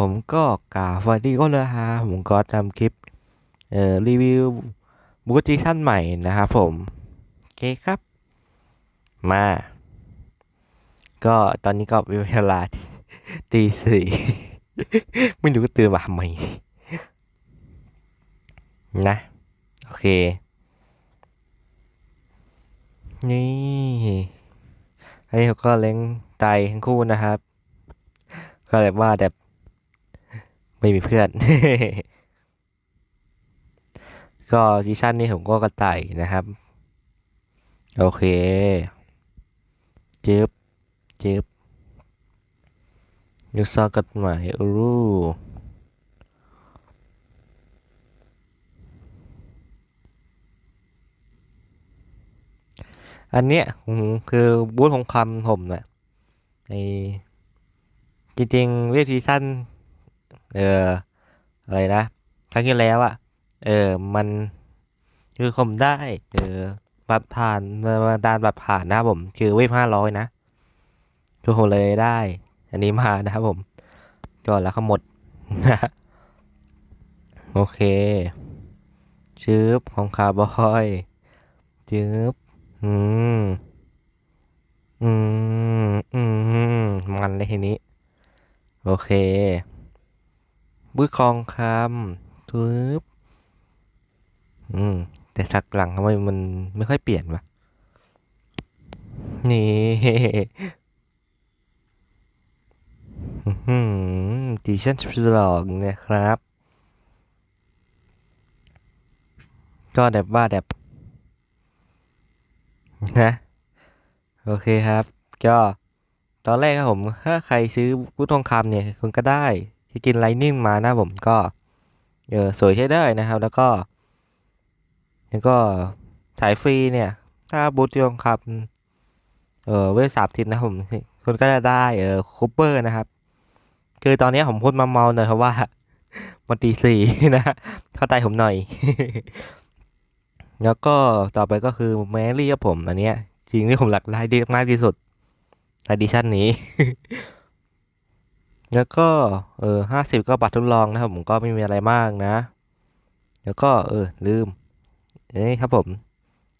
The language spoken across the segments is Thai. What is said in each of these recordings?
ผมก็กล่าวสวัสดีก็เลยฮะผมก็ทำคลิปเอ่อรีวิวบูธซีซั่นใหม่นะครับผม โอเคครับ มา ก็ตอนนี้ก็เป็นเวลาตีสี่ไม่รู้ก็ตื่นมาทำไมนะ โอเค นี่อันนี้เขาก็เล้งไตทั้งคู่นะครับ ก็แบบว่าแบบ ไม่มีเพื่อน ก็ซีซั่นนี้ผมก็กระต่ายนะครับ โอเคจึบจึบยูซอกฎหมายอูรูอันเนี้ยอืมคือบูธของคำผมนะไอจริงๆเวทีสั้น เอออะไรนะครั้งที่แล้วอะเออมันคือผมได้ เออบัตรผ่านมาดานบัตรผ่านนะผม คือเวฟห้าร้อยนะทุกคนเลยได้ อันนี้มานะครับผม ก็แล้วก็หมดนะโอเคชืบของคาร์บอยชืบอืมอืมอืมมันเลยทีนี้ โอเค บุ้ยคองคำทึบอืม แต่สักหลังทำไมมันไม่ค่อยเปลี่ยนวะนี่อืมดิชั่นสลองนะครับ ก็แบบว่าแบบนะโอเคครับ ก็ตอนแรกครับผม ถ้าใครซื้อพุททองคำเนี่ยคุณก็ได้ ที่กินไลนิ่งมานะผมก็เออสวยใช้ได้นะครับ แล้วก็แล้วก็ถ่ายฟรีเนี่ย ถ้าบูททองคำเออเวลสามทินนะผมคุณก็จะได้เออคูเปอร์นะครับ คือตอนนี้ผมพูดมาเมาหน่อยเพราะว่ามันตีสี่นะเข้าใจผมหน่อย แล้วก็ต่อไปก็คือแมรี่ครับผม อันเนี้ยจริงที่ผมหลักได้ดีมากที่สุดในดิชั่นนี้ แล้วก็เออห้าสิบก็บัตรทดลองนะครับผมก็ไม่มีอะไรมากนะ แล้วก็เออลืมเอ้ครับผม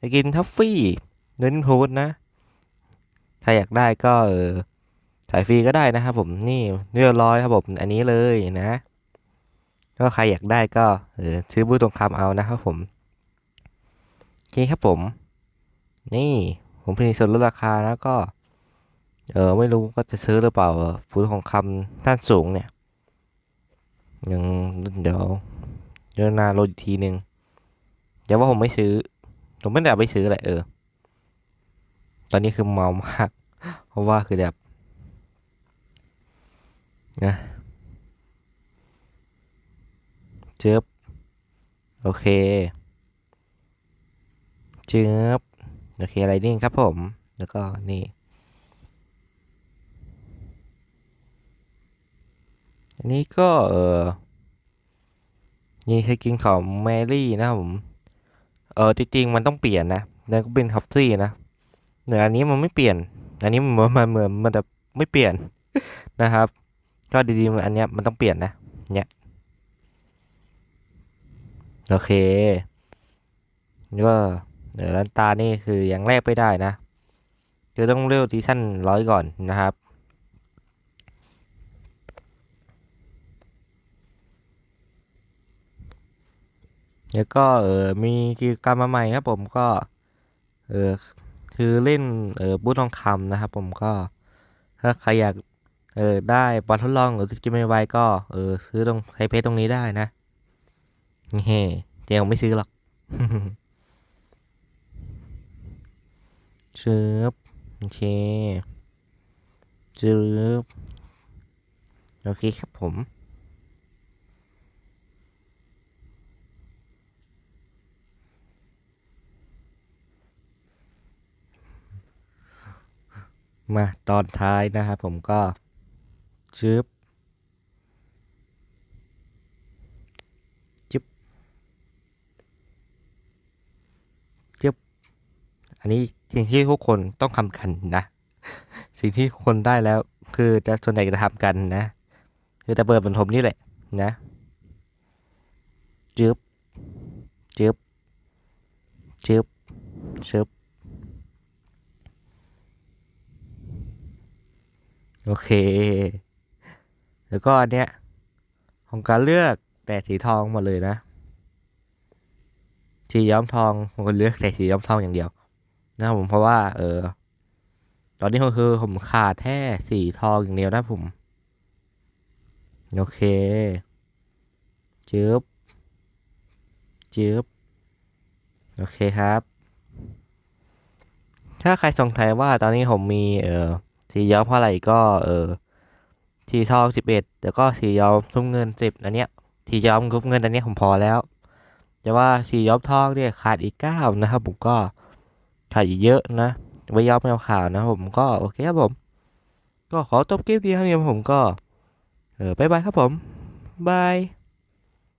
จะกินทัฟฟี่เน้นโฮสนะใครอยากได้ก็เออถ่ายฟรีก็ได้นะครับผมนี่เรียบร้อยครับผมอันนี้เลยนะก็ใครอยากได้ก็เออซื้อบูธตรงคำเอานะครับผมโอเคครับผม นี่ผมเพิ่งส่วนลดราคาแล้วก็ เออไม่รู้ก็จะซื้อหรือเปล่าฟูดของคำท่านสูงเนี่ยยังเดี๋ยวเดี๋ยวหนาโหลดอีกทีหนึ่งเดี๋ยวว่าผมไม่ซื้อ ผมไม่ได้ไปซื้อแหละเออ ตอนนี้คือเมามาก เพราะว่าคือแบบนะเจ็บโอเคเจ็บโอเคอะไรนี่ครับผม แล้วก็นี่ อันนี้ก็เออนี่คือกินของแมรี่นะครับผมเออจริงๆมันต้องเปลี่ยนนะแล้วก็เป็นท็อปซี่นะแต่อันนี้มันไม่เปลี่ยน อันนี้มันมันเหมือนมันจะไม่เปลี่ยนนะครับ ก็ดีๆอันเนี้ยมันต้องเปลี่ยนนะเนี่ยโอเคก็เดี๋ยวลันตานี่คือยังแรกไม่ได้นะคือต้องเร็วที่สั้นร้อยก่อนนะครับ แล้วก็เออมีกิจกรรมมาใหม่ครับผมก็เออคือเล่นเออบูธทองคำนะครับ ผมก็ถ้าใครอยากเออได้บอทดลองหรือกินไม่ไวก็เออซื้อตรงไทเพจตรงนี้ได้นะนี่เจ๊ผมไม่ซื้อหรอกชืบโอเคชืบโอเคครับผม มาตอนท้ายนะครับผมก็ชืบจึบจึบอันนี้สิ่งที่ทุกคนต้องทำกันนะ สิ่งที่คนได้แล้ว คือจะส่วนใหญ่จะทำกันนะ คือแต่เปิดบรรทมนี่แหละนะจึบจึบจึบชึบ โอเค แล้วก็อันเนี้ย ของการเลือกแต่สีทองหมดเลยนะ สีย้อมทองผมก็เลือกแต่สีย้อมทองอย่างเดียว นะครับผมเพราะว่า เออ ตอนนี้ก็คือผมขาดแค่สีทองอย่างเดียวนะผม โอเคจึบจึบโอเคครับ ถ้าใครสงสัยว่าตอนนี้ผมมีเออ สีย้อมเท่าไหร่ก็เออสีทองสิบเอ็ดแล้วก็สีย้อมทุ้มเงินสิบอันเนี้ยสีย้อมทุ้มเงินอันเนี้ยผมพอแล้วแต่ว่าสีย้อมทองเนี่ยขาดอีกเก้านะครับผมก็ขาดอีกเยอะนะไว้ย้อมแมวขาวนะผมก็โอเคครับผม ก็ขอจบคลิปนี้เท่านี้ครับผมก็เออบายบายครับผมบาย